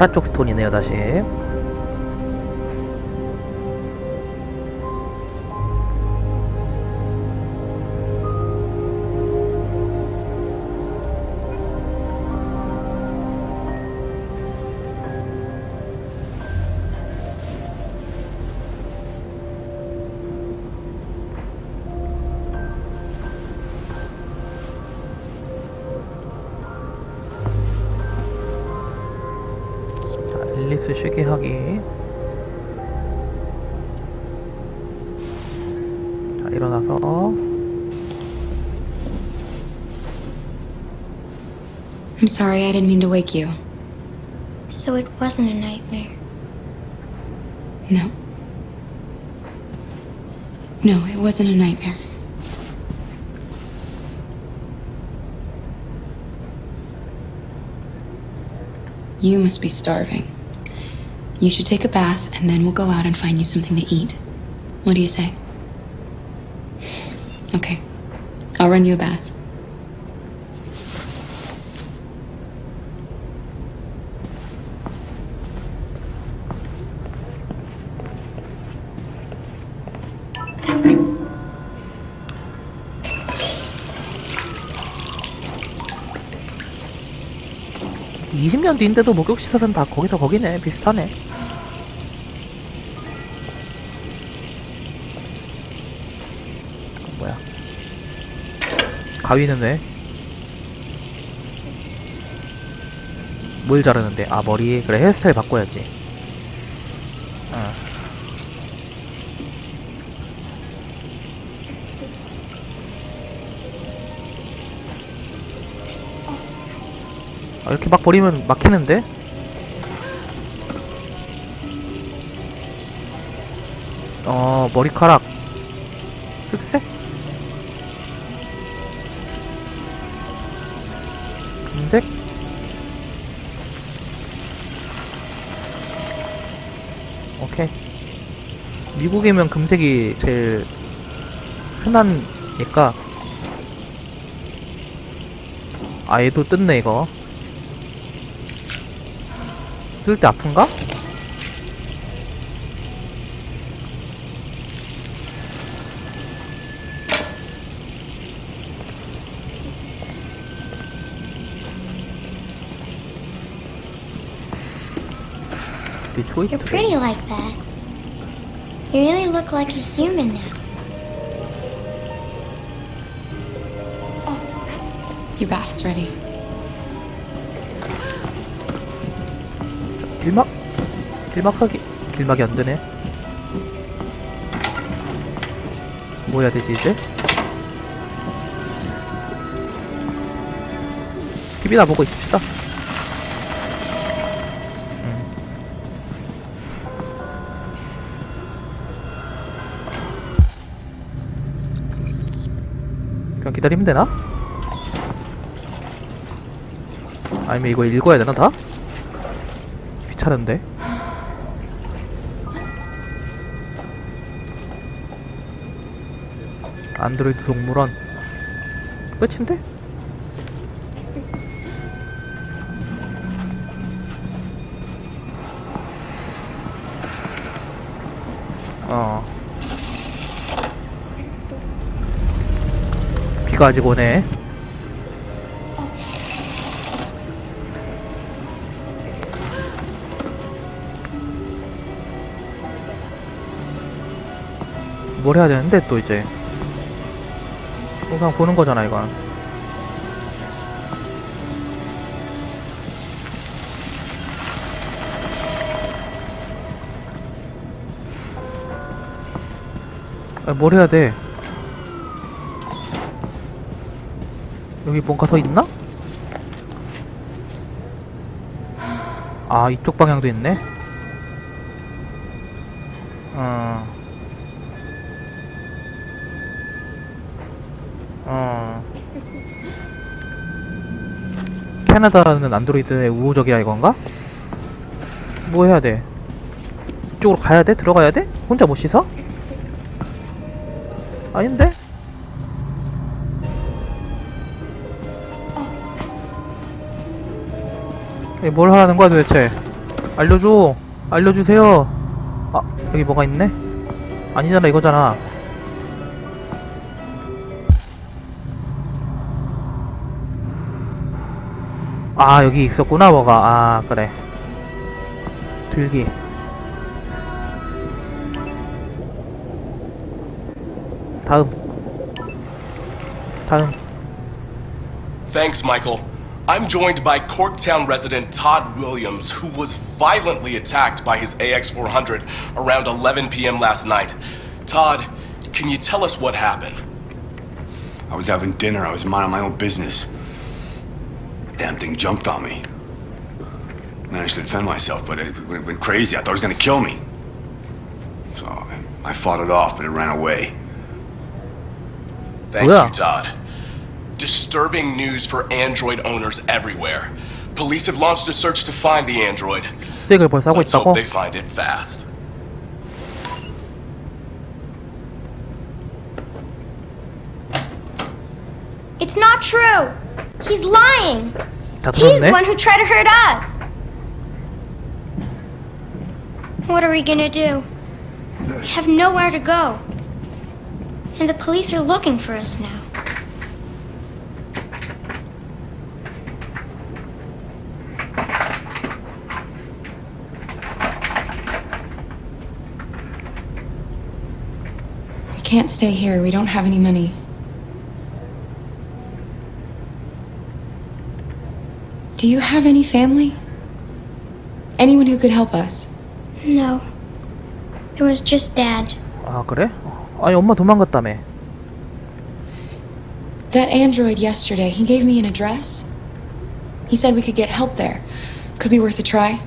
파라 쪽 스톤이네요 다시 자, 앨리스 쉬게 하기 자 일어나서 I'm sorry, I didn't mean to wake you. So it wasn't a nightmare. No. No, it wasn't a nightmare. You must be starving. You should take a bath and then we'll go out and find you something to eat. What do you say? Okay. I'll run you a bath. 이 20년 뒤인데도 목욕 시설은 다 거기서 거기네 비슷하네 가위는 왜? 뭘 자르는데? 아 머리 그래 헤어스타일 바꿔야지 어. 아, 이렇게 막 버리면 막히는데? 어, 머리카락. 금색? 오케이. 미국이면 금색이 제일 흔하니까. 아, 얘도 뜯네, 이거. 뜰 때 아픈가? 디트로이트 You're pretty like that. You really look like a human now. Your bath's ready. 길막? 길막하기 길막이 안 되네 뭐 해야 되지 이제? TV나 보고 있읍시다 기다리면 되나? 아니면 이거 읽어야 되나 다? 귀찮은데 안드로이드 동물원 끝인데? 어 아직 오네 뭘 해야 되는데 또 이제? 어, 그냥 보는 거잖아 이건. 아, 뭘 해야 돼 여기 뭔가 더 있나? 아 이쪽 방향도 있네 어 어. 캐나다는 안드로이드의 우호적이야 이건가? 뭐 해야 돼? 이쪽으로 가야 돼? 들어가야 돼? 혼자 못 씻어? 아닌데? 뭘 하라는 거야 도대체? 알려줘. 알려주세요. 아 여기 뭐가 있네? 아니잖아 이거잖아. 아 여기 있었구나 뭐가. 아 그래. 들기. 다음. 다음. Thanks, Michael. I'm joined by Corktown resident Todd Williams, who was violently attacked by his AX 400 around 11 p.m. last night. Todd, can you tell us what happened? I was having dinner. I was minding my own business. Damn thing jumped on me. Managed to defend myself, but it went went crazy. I thought it was gonna kill me. So I- I fought it off, but it ran away. Thank Well. you, Todd. Disturbing news for Android owners everywhere. Police have launched a search to find the android. Let's hope they find it fast. It's not true. He's lying. He's the one who tried to hurt us. What are we gonna do? We have nowhere to go. And the police are looking for us now. can't stay here. We don't have any money. Do you have any family? Anyone who could help us? No. There was just Dad. 아 그래? 아니 엄마 도망갔다며 That android yesterday, he gave me an address. He said we could get help there. Could be worth a try.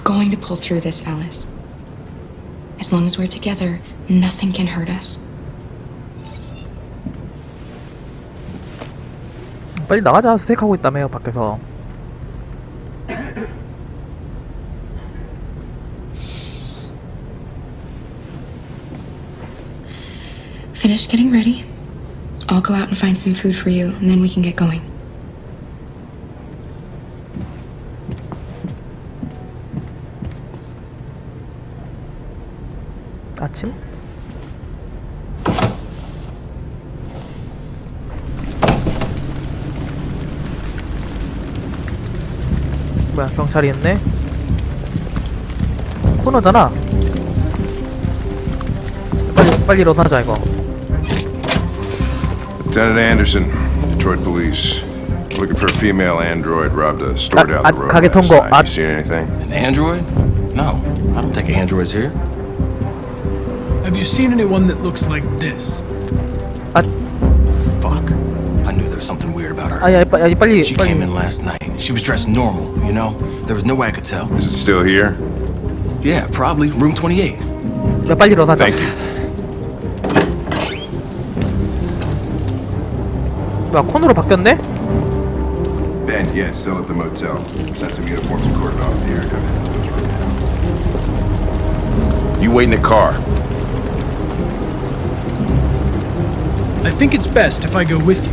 We're going to pull through this, Alice. As long as we're together, nothing can hurt us. 빨리 나가자 수색하고 있다며요 밖에서 Finish getting ready. I'll go out and find some food for you, and then we can get going. 아침? 뭐야 경찰이 있네 코너잖아 빨리 빨리 일어나자 이거 Lieutenant Anderson, Detroit Police. Looking for a female android robbed a store 아, down 아, the road 가게 last night. 아. You seen anything? An android? No, I don't take androids here. Have you seen anyone that looks like this? 아 Fuck. I knew there was something weird about her. 아니 아니, 빨리- 아니 빨리 She 빨리 came in last night. She was dressed normal, you know? There was no way I could tell. Is it still here? Yeah, probably room 28. 야 빨리 일어나자 Thank you. 뭐야 코너로 바뀌었네? Ben, yeah, still at the motel. Sent some uniforms and cordoned off the area. You wait in the car. I think it's best if I go with you.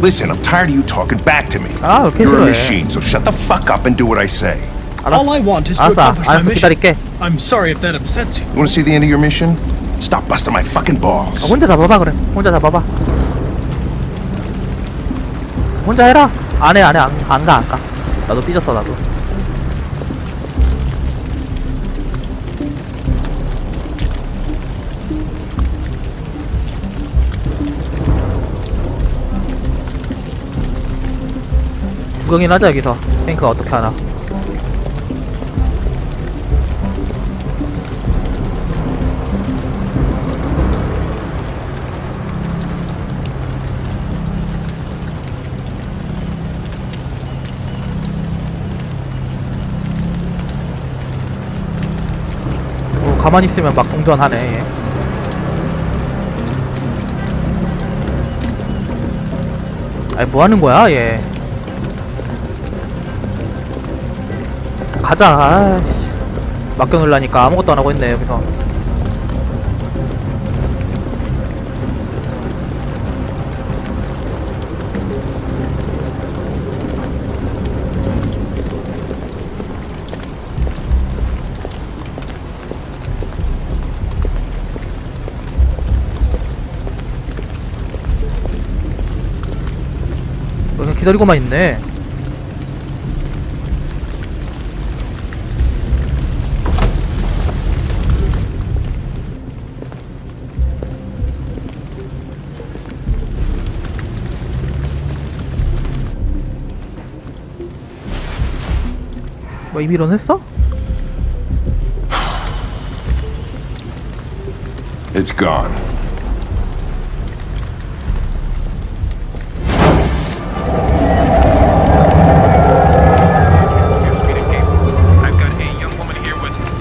Listen, I'm tired of you talking back to me. 아 이렇게 You're 싫어해 a machine, so shut the fuck up and do what I say. All I want is to 알았어 accomplish my 알았어 mission. 기다릴게 I'm sorry if that upsets you. You wanna see the end of your mission? Stop busting my fucking balls. 아, 혼자 잡아봐 그래 혼자 잡아봐 혼자 해라 안해 안해 안가 안가 나도 삐졌어 나도 구경이나 하자 여기서. 탱크가 어떻게 하나. 어, 가만히 있으면 막 동전하네 얘. 아니 뭐 하는 거야 얘 가자. 아이씨. 맡겨놓으려니까 아무것도 안 하고 있네 여기서. 그냥 기다리고만 있네 뭐 이미 이론했어? It's gone.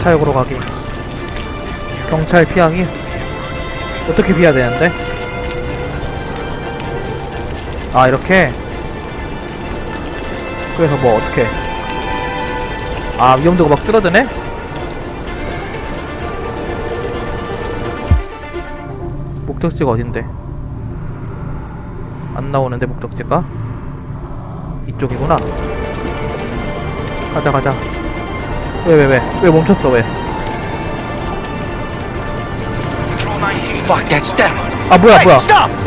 차역으로 가기 경찰 피하기 어떻게 피해야 되는데? 아 이렇게 그래서 뭐 어떻게 아 위험도가 막 줄어드네? 목적지가 어딘데? 안 나오는데 목적지가? 이쪽이구나 가자 가자 왜 왜 왜 왜 멈췄어 왜? Fuck, that's that. 아 뭐야 뭐야?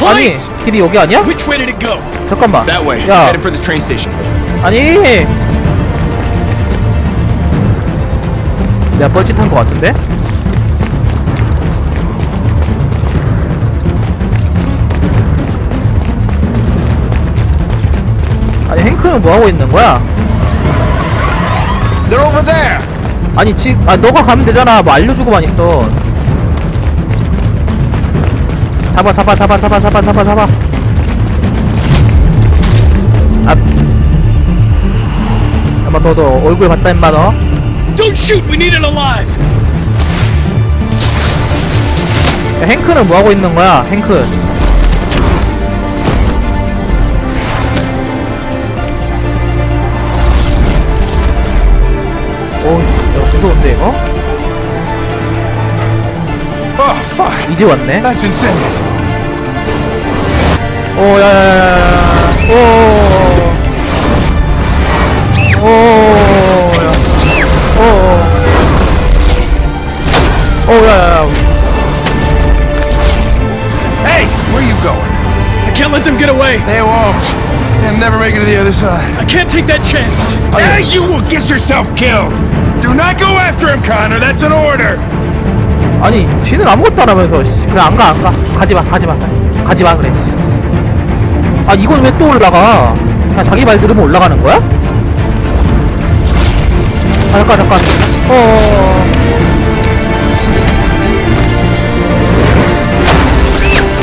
아니! 길이 여기 아니야? Which way did it go? 잠깐만. That way. 야 Headed for the train station. 아니 내가 뻘짓한 것 같은데? 아니 행크는 뭐 하고 있는 거야? They're over there. 아니 지, 아 너가 가면 되잖아. 뭐 알려주고만 있어. 잡아, 잡아, 잡아, 잡아, 잡아, 잡아, 잡아. 아, 엄마 너도 얼굴 봤다 임마 너. Don't shoot! We need it alive! 야, 행크는 뭐 하고 있는 거야? 행크. 오우, 야, 무서운데 이거? Oh, fuck. 이제 왔네. That's insane. 오, 야, 야, 야, 야, 야. 오, 오, 야. 오, away! They won't. They'll never make it to the other side. I can't take that chance! Now you will get yourself killed. Do not go after him, Connor. That's an order. 아니, 쥐는 아무것도 안 하면서, 씨. 그래, 안 가, 안 가. 가지 마, 가지 마. 가지 마, 그래, 씨. 아, 이건 왜 또 올라가? 그냥 자기 말 들으면 올라가는 거야? 아, 잠깐, 잠깐. 어.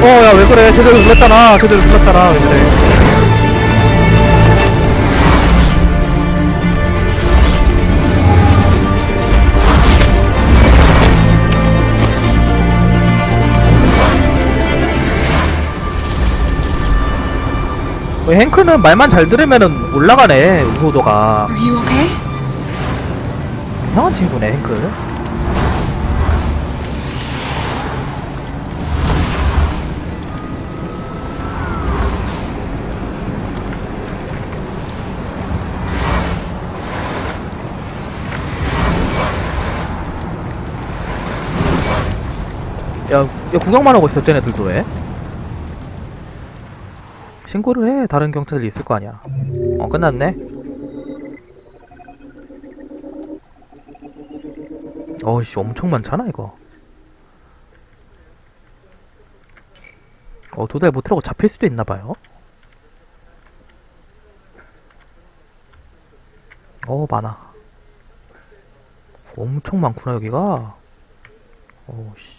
어, 야, 왜 그래? 제대로 눌렀잖아. 제대로 눌렀잖아. 왜 그래? 뭐 행크는 말만 잘 들으면은 올라가네 우호도가 Are you okay? 이상한 친구네 행크 야, 야 구경만 하고 있어 쟤네들도 왜? 신고를 해. 다른 경찰들이 있을 거 아니야. 어 끝났네. 어이씨 엄청 많잖아 이거. 어 도달 못하고 잡힐 수도 있나봐요. 어 많아. 엄청 많구나 여기가. 어우씨